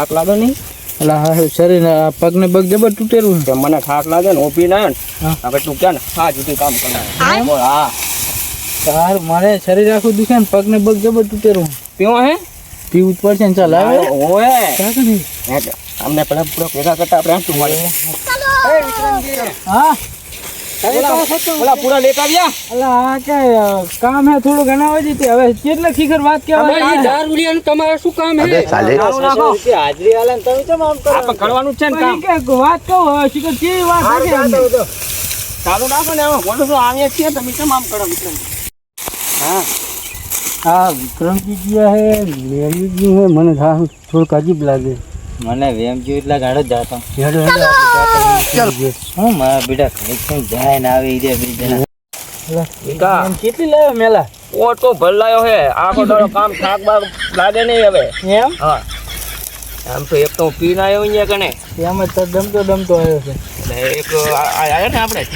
થાક લાગે નહીં? એટલે હા શરીર પગને પગ જબર તૂટેલું કે મને થાક લાગે ને ઓપી ના. હવે તું ક્યાં ને? હા જુદી કામ કરે. હા. સારું મારે શરીર આખું દુખે ને પગને પગ જબર તૂટેલું. પીવો હે? પીવું જ પડશે ને ચાલ આવે? ઓએ અમને પેલા પૂરો ભેગા કરતા આપણે આમ તું મળે? હા? પૂરા લેતા આવ્યા? અલા આ કે કામ હે થોડું ગણાવવા દીધી હવે કેટલા ખીખર વાત કહેવાય? તમારે શું કામ હે? ચાલુ. હાજરી આલે તમે કેમ આમ કરો? આપણે કરવાનું છે ને કામ? કે વાત કહો હવે શીખર વાત આમ? ચાલુ નાખો ને આમાં બોલો શું આવીએ છીએ તમે કેમ આમ કરો વિક્રમ? હા. હા વિક્રમજી ગયા હે મેળવી હે મને થોડુંક અજીબ લાગે. મને વેમ જેવું એટલા ગાડો જાતો. હેડો હેડો. ચાલ. હું મારા બેટા કઈ જાય ને આવી રે બીજી. કેટલી લાવ્યો મેલા? ઓ તો ભલાયો હે. આખો દાડો કામ થાક બાક લાગે નહીં હવે. એમ? હા. આમ તો એક તો પીને આવ્યો અહીંયા કને. એમ જ તો ડમતો ડમતો આવ્યો છે. એટલે એક આ- આ- આયા ને આપણે?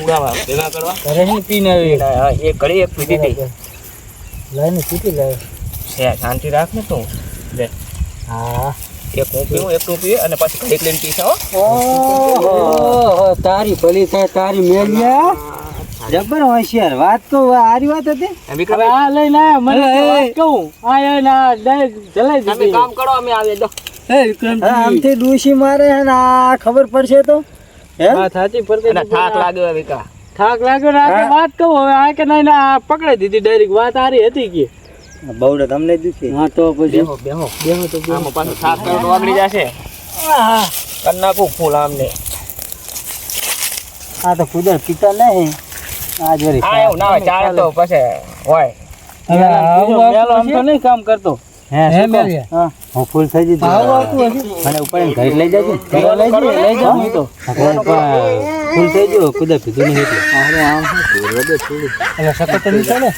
પૂરાવા ભેગા કરવા. ઘરે હું પીને આવ્યો હા, એક ઘડી એક પીધી હતી. લાઈને કેટલી લાવ્યો છે શાંતિ રાખ ને તું. લે હા. એક હું પીવું એક તું પીવે અને પછી ઘડીક લઈને પીશે હો. તારી ભલી થાય તારી મેલિયા જબર હોશિયાર. વાત તો આરી વાત હતી? હવે આ લઈ ના મને કહું. આ એને ના જલાઈ તમે દીધી. કામ કરો અમે હે વિક્રમજી. આમથી ડૂસી મારે ને આ ખબર પડશે તો. હે? સાચી પડતી થાક લાગ્યો વિકા થાક લાગ્યો ને આ વાત કહું હવે આ કે નહીં ના આ પકડાઈ દીધી ડાયરેક્ટ વાત આરી હતી કે. બહુ તમને દુખી. હા તો પછી? બેહો બેહો. બેહો તો. આમાં પાછું થાક કરો તો આગળ જશે. કરી નાખું ફૂલ આમને. આ તો કુદર પીતા નહીં. આજ વળી આ એવું ના હોય. ચાલે તો પછી હોય. હવે આવું આમ તો નહીં કામ કરતો. હે ફૂલ થઈ જતી મને ઉપર ઘરે લઈ જજો. ઘરે લઈ જઈએ, લઈ જાઉં તો. ફૂલ થઈ ગયો. કુદર પીધું નહીં એટલે. અરે આમ એટલે સખત નહીં ચાલે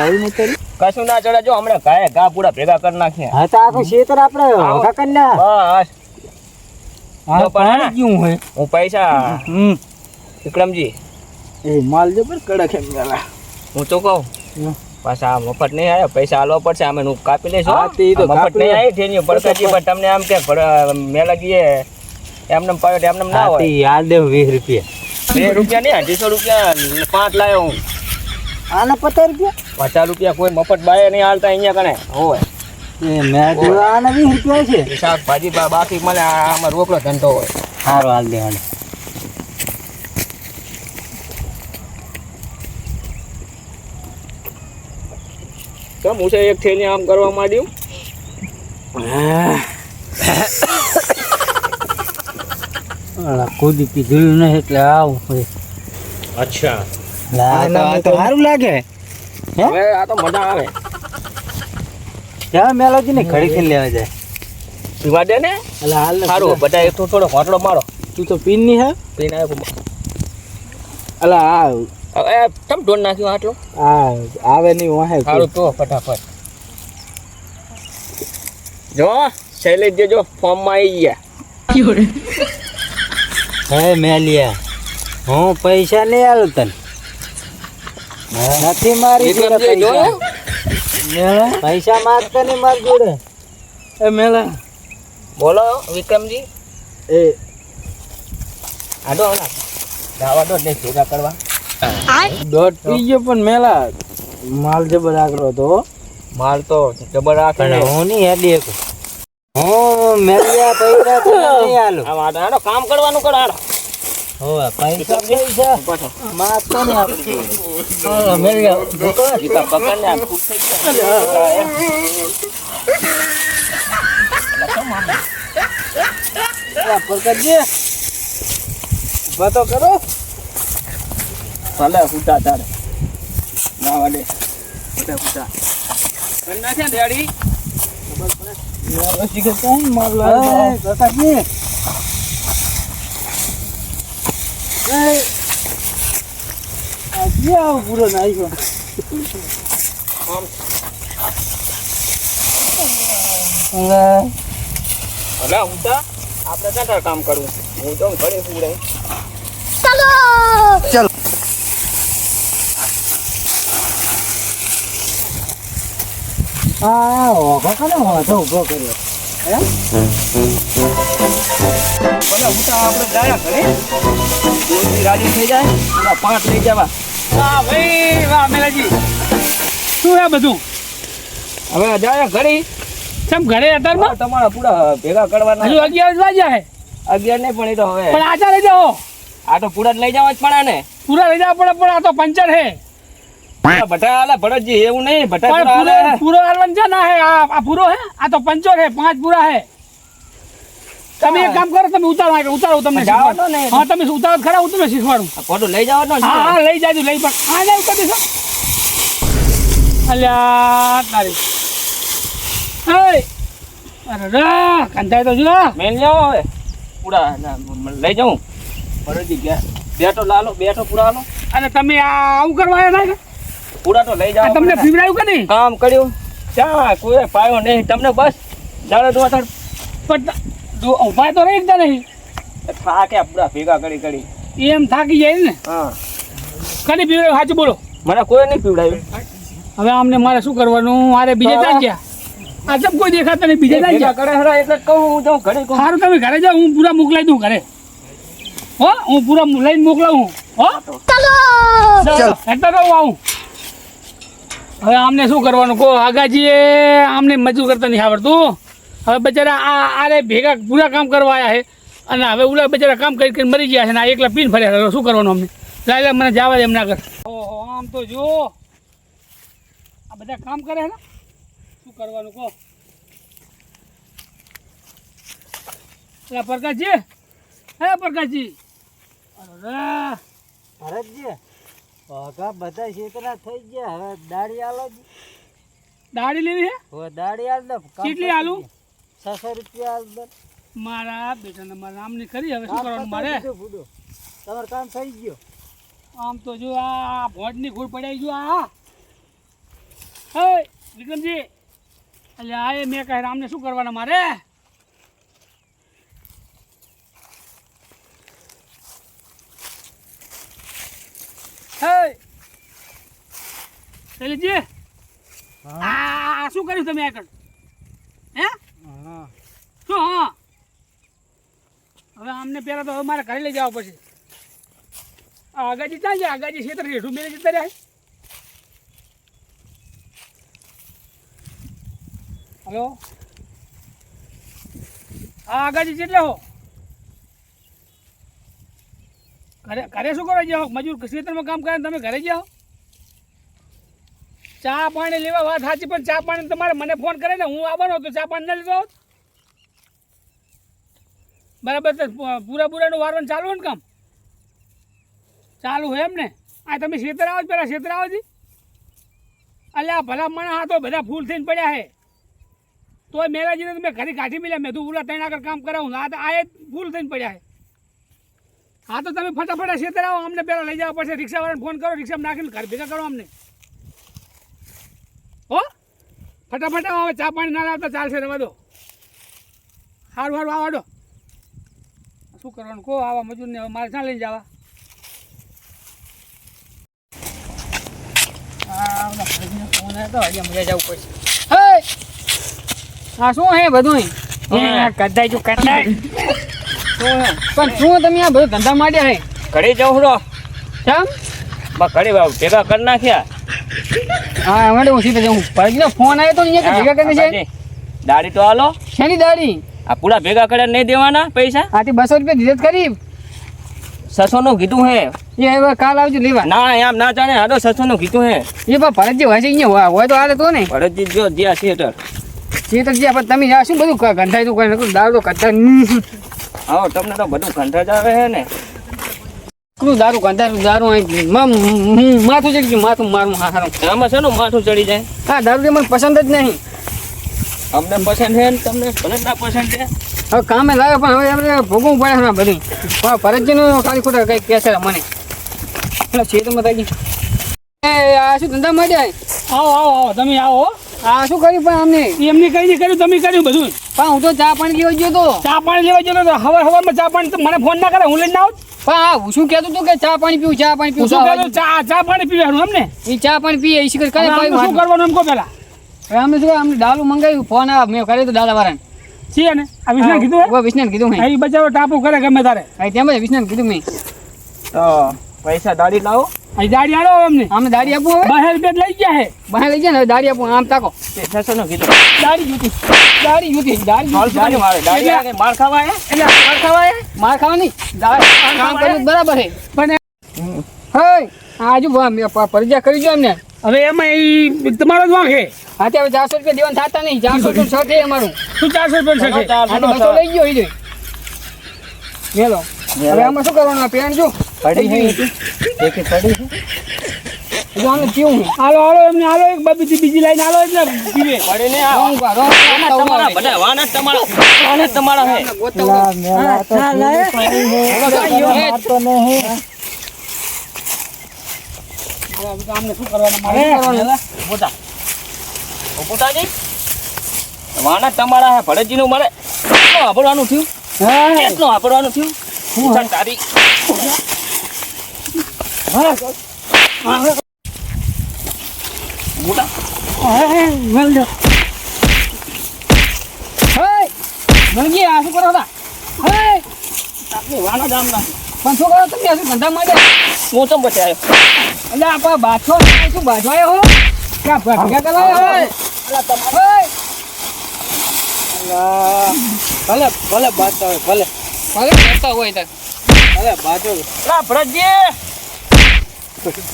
આવી નહીં કશું ના ચડે જો હમણાં ગાય ઘા પૂરા ભેગા કરી નાખીએ હા તો આખું ખેતર આપણે વખા કરી ના. બસ. હા પણ કેવું હોય. હું પૈસા. હમ. વિક્રમજી. એ માલ જબર કડક એમ ગાલા હું તો કહું પાછા મફત નહીં આવ્યા પૈસા આલવા પડશે અમે હું કાપી લઈશું હા, તે તો મફત નહીં. આવી ઠેની પડકાજી પણ તમને આમ કે ભર- મેલા ગીએ એમને પાડે એમને ના હા હોય. યાદ દે વીસ રૂપિયા. બે રૂપિયા નહીં અઢીસો રૂપિયા પાંચ લાવ્યો હું. આના પચાસ રૂપિયા? પચાસ રૂપિયા કોઈ મફત બાય નહીં હાલતા અહીંયા કણે. હોય મેં જોયું આના વીસ રૂપિયા છે. શાકભાજી બાકી મને આ- આમાં રોકડો ધંધો હોય. સારું હાલ દે કેમ હું છે એક થેલી આમ કરવા માંડ્યું? કૂદી પીધું નહીં એટલે આવું અચ્છા. આ તો સારું લાગે. હવે આ તો મજા આવે. ત્યાં મેલોજી ને ઘડી ખીને લેવા જાય. પીવા દે ને. અલા હાલ સારું બધા એક થોડો હોટલો મારો. તું તો પીનની હે? પીને આવ્યો અલા આ હવે તમ નાખ્યો આટલો? આ આવે નહીં વાહે સારું તો ફટાફટ. જો શૈલેષ જે જો ફોર્મમાં આવી ગયા. હે મેલિયા હું પૈસા નહીં આલું તને. નથી મારી જોડે પૈસા. પૈસા માગતા નહીં મારી જોડે. એ મેલા બોલો વિક્રમજી. એ. આડો હમણાં દાવા દો ને ભેગા કરવા. દોઢ પી ગયો પણ મેલા માલ જબર આગળ હતો માલ તો જબર ને હું નહીં હેડી શકું. હું મેળ્યા પૈસા નહીં આલું કામ કરવાનું કરો આડો. હોવે પૈસા પૈસા પાછો માંગતો નહીં આપણે હા, મેલિયા જીતા પકડ ને આમ ખુશ થઈ ગયા. તો કરો. ભલે હુટા તારે. ના વાલે. બધા હુટા ના છે ને ડેડી? મેલા શીખે કાંઈ માલ કાકાજી આ ક્યાં આવો પૂરો નાખ્યો અલા, હું તો આપણે ક્યાં કામ કરવું હું તો ઘરે હુડે હા ઓઘો કને હોતો ઊભો કર્યો? બધા ઉતા આપણે જાયા ઘરે. રોજી રાજી થઈ જાય ઓલા પાંચ લઈ જવા. વાહ ભાઈ વાહ મેલાજી. શું છે બધું? હવે જાયા ઘરે. કેમ ઘરે અત્યારમાં? તમારા પૂરા ભેગા કરવાના. હજુ અગિયાર વાગ્યા હે. અગિયાર નહીં પણ એ તો હવે. પણ આચાર લઈ જાઓ. આ તો પૂરા લઈ જવા જ પડે ને. પૂરા લઈ જવા પડે પણ આ તો પંચર હે. ભટા આલા ભરતજી એવું નહીં ભટા પૂરા પૂરો છે ના હે આ આ પૂરો હે? આ તો પંચર હે પાંચ પૂરા હે. તમે એક કામ કરો તમે ઉતારો આગળ ઉતારો તમને. હા તમે ઉતારો ખરા હું તમને શીખવાડું. ફોટો લઈ જવાનો છે હા હા લઈ જાજો લઈ પણ. હા લઈ ઉતાર દેશો અલ્યા તારી. અરે રે કંટાઈ તો જો મેલ જાવ હવે. પૂરા લઈ જાઉં. ફરજી ગયા બેઠો લાલો બેઠો પૂરા હાલો. અને તમે આ આવું કરવા આવ્યા ના પૂરા તો લઈ જાવ તમને ફીવડાયું કે નહીં? કામ કર્યું. ચા કોઈ પાયો નહીં. તમને બસ જાણે તો પણ ઉપાય તો રહી જ નહીં. થાકે પૂરા ભેગા કરી કરી. એમ થાકી જાય ને. હા. કદી પીવડાવ્યું? સાચું બોલો. મને કોઈ નહીં પીવડાવ્યું. હવે આમને મારે શું કરવાનું? મારે બીજે હા. ગયા. આ જબ કોઈ દેખાતા નહીં બીજે એ ગયા. કરે હરા એટલે કહું હું જાઉં ઘરે સારું તમે ઘરે જાઓ હું પૂરા મોકલાઈ દઉં ઘરે. હો હું પૂરા લઈને મોકલાવું. હો? ચાલો. એટલે કહું આવું. હવે આમને શું કરવાનું કહો? આગાજીએ આમને મજૂર કરતા નહીં આવડતું. હવે બચારા આ આરે ભેગા પૂરા કામ કરવા આવ્યા છે. અને હવે ઉલા બચારા કામ કરી કરીને મરી ગયા છે ને આ એકલા પીન ફર્યા. શું કરવાનું અમને? લાય લાય મને જવા દે એમ ના કર ઓહો આમ તો જો આ બધા કામ કરે ને? શું કરવાનું કહો? અલા પ્રકાશજી. હે પ્રકાશજી. અરે ભરતજી ભગા બધા શેકરા થઈ ગયા. હવે દાડી આલો દાડી લેવી છે હવે દાડી આલ કેટલી આલું? છસો રૂપિયા મારા બેટાને મારા નામની કરી હવે શું કરવાનું મારે? તમારું કામ થઈ ગયું. આમ તો જો આ ભોંડની ઘૂડ પડાઈ ગયો આ. હે વિક્રમજી. એટલે આ એ મેં કહે રામને શું કરવાના મારે? હા. આ શું કર્યું તમે આગળ? હે? હા. હા હવે આમને પહેલાં તો હવે મારે ઘરે લઈ જવા પડશે. આગાજી ત્યાં છે? આગાજી ખેતર હેઠું મેળે જતા રહ્યા હલો? હા આગાજી કેટલે હો? ઘરે ઘરે શું કરો જાઓ મજૂર ખેતરમાં કામ કરે તમે ઘરે જાઓ ચા પાણી લેવા વાત સાચી, પણ ચા પાણી તમારે મને ફોન કરે ને, હું આવવાનો તો ચા પાણી ના લીધો બરાબર તો પૂરા પૂરાનું વારવાનું ચાલુ ને કામ? ચાલુ હોય એમ ને આ તમે ખેતર આવો પેલા ખેતર આવો જી. અલ્યા ભલા મણા હા તો બધા ફૂલ થઈને પડ્યા હે તો મેલાજીને તો મેં ઘરે કાઢી મળ્યા મેં તું ઉલા ત્રણ આગળ કામ કરાવું, આ તો આ ફૂલ થઈને પડ્યા હે હા તો તમે ફટાફટ ખેતર આવો, અમને પહેલાં લઈ જવા પડશે રિક્ષાવાળાને ફોન કરો, રિક્ષામાં નાખીને ઘર ભેગા કરો અમને હો ફટાફટ આવો હવે ચા પાણી ના લાવતા ચાલશે રવા દો. સારું સારું આવો આડો શું કરવાનું? કહો આવા મજૂરને હવે મારે ક્યાં લઈને જવા? આ ફોન તો હજી મજા જવું પડશે. હે! શું હે બધું કદાઈ જો પણ શું તમે આ બધું ધંધા માંડ્યા હે? ઘરે જાઉં છો કેમ? બા ઘરે ભેગા કરી નાખ્યા. હા હમણાં હું સીધે જાઉં. ભાઈનો ફોન આવ્યો તો અહીંયા કે ભેગા કરી છે. દાડી તો હાલો શેની દાડી આ પૂરા ભેગા કર્યા નહીં દેવાના પૈસા? આથી બસો રૂપિયા દીધે કરી. સસો નું કીધું હે. એ હવે કાલ આવજો લેવા. ના એમ ના જાણે હાલો સસો નું કીધું હે. એ બા ભરતજી હોય છે અહીંયા હોય- તો હાલે તો ને. ભરતજી જો જ્યાં થિયેટર થિયેટર જ્યાં પણ તમે જ્યાં શું બધું ગંધાય તું કોઈ દારૂ તો ગંધા હા તમને તો બધું કંઠા આવે હે ને. કેટલું દારૂ ગંધારું દારૂ અહીં માથું ચડી ગયું માથું મારું હારું. આમાં ને માથું ચડી જાય? હા દારૂ તે મને પસંદ જ નહીં. અમને પસંદ છે ને તમને? ભલે ના પસંદ છે. હવે કામે લાગે પણ હવે આપણે ભોગવું પડે ને બધું. પણ ભરતજીનું ખાલી ખોટા કંઈક કહેશે મને. એટલે છે તો મતા એ આ શું ધંધા મજા આવો આવો આવો તમે આવો આ શું કર્યું પણ અમને એમને કઈ કર્યું તમે કર્યું બધું. પણ હું તો ચા પાણી લેવા ગયો તો. ચા પાણી લેવા ગયો તો હવાર હવારમાં ચા પાણી તો મને ફોન ના કરે હું લઈને આવું પણ હા હું શું કહેતો તો કે ચા પાણી પીવું ચા પાણી પીવું શું કહેતો ચા ચા પાણી પીવાનું અમને એ ચા પાણી પીએ એ શીખર કરે શું કરવાનું એમ કહો પેલા અમે શું અમને દારૂ મંગાવ્યું ફોન આ મેં કર્યો તો દાદા વાળાને. છીએ ને? આ વિષ્ણુ કીધું હવે વિષ્ણુ કીધું મેં. ઈ બચારો ટાપુ કરે ગમે તારે. હા તેમ જ વિષ્ણુ કીધું મેં. તો પૈસા દાડી લાવો. દાડી આલો અમને. બહાર લઈ ગયા હે. બહાર લઈ ગયા ને દાડી આમ તાકો. છસો નું દાડી જોતી દાડી જોતી દાડી માલ જોતી, મારે. દાડી આગે માર ખાવા હે? એટલે માર ખાવા? માર ખાવા નહીં. દાડી કામ કર્યું બરાબર હે. પણ હઈ આજુ પરજા કરી જો એમને. હવે એમાં તમારો જ વાંક હે. હા તે હવે ચારસો રૂપિયા દેવાનું થતા નહીં. ચારસો રૂપિયા છ છે અમારું. શું ચારસો રૂપિયા છે ચારસો હા તો નો બસો લઈ ગયો ઈ મેલો. હવે આમાં શું કરવાનું? પેન જો? પડી હે એકે પડી કેવું છે? હાલો હાલો એમને હાલો એક બાબી બીજી લાઈન હાલો એટલે પડી ને તમારા બધા વાના તમારા હે. આમને શું કરવાનું? મારે પોતા પોતાજી વાના તમારા હે. ભડતજી નું મારે કેટલું વાપરવાનું થયું? કેટલું વાપરવાનું થયું? પૂછા તારી મોટા હઈ મલગી આ શું કરો તા હઈ આપની વાના જામ ના પણ શું કરો હું એટલે આપા બાછો શું બાછો આવ્યો હો ક્યાં ભેગા કરાયો હે હઈ ભલે ભલે બાતો ભલે ભલે કરતા હોય તો અરે બાજો લા ભરતજી ને તું.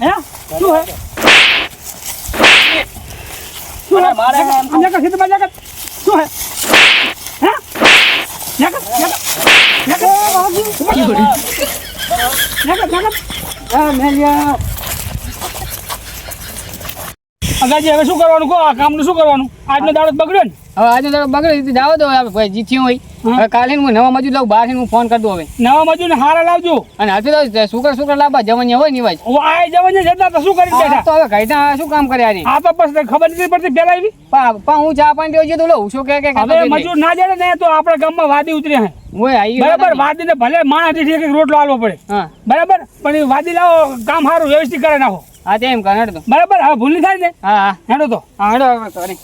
હે મારે શું હે? મેલિયા. અગાજી હવે શું કરવાનું? કહો આ કામનું શું કરવાનું? આજનો દાડો તો બગડ્યો ને? હવે આજે દાડો બગડે જાવ દો હવે ભાઈ જીત્યું હોય. હવે કાલે હું નવા મજૂર લાવું બહાર હું ફોન કરી દઉં હવે. નવા મજૂરને હારા લાવજો. અને હાથે તો શુકર શુકર લાવવા જવાની હોયની વાજ આ જવાને જતા તો શું કરી બેઠા? તો હવે ઘાઈટા શું કામ કર્યા ની આ તો પછી ખબર નથી પડતી પેલા આવી? પા હું ચા પાણી દેવા જતો લઉં શું કે કે હવે મજૂર ના જાય ને તો આપણા ગામમાં વાદી ઉતરી હે. બરાબર વાદીને ભલે માણસ એક રોટલો આલવો પડે. બરાબર? પણ વાદી લાવો કામ સારું વ્યવસ્થિત કરે નાખો. હા તેમ કર હેડો બરાબર હા ભૂલ થાય ને? હા હા. હેડો તો. હા હેડો કરી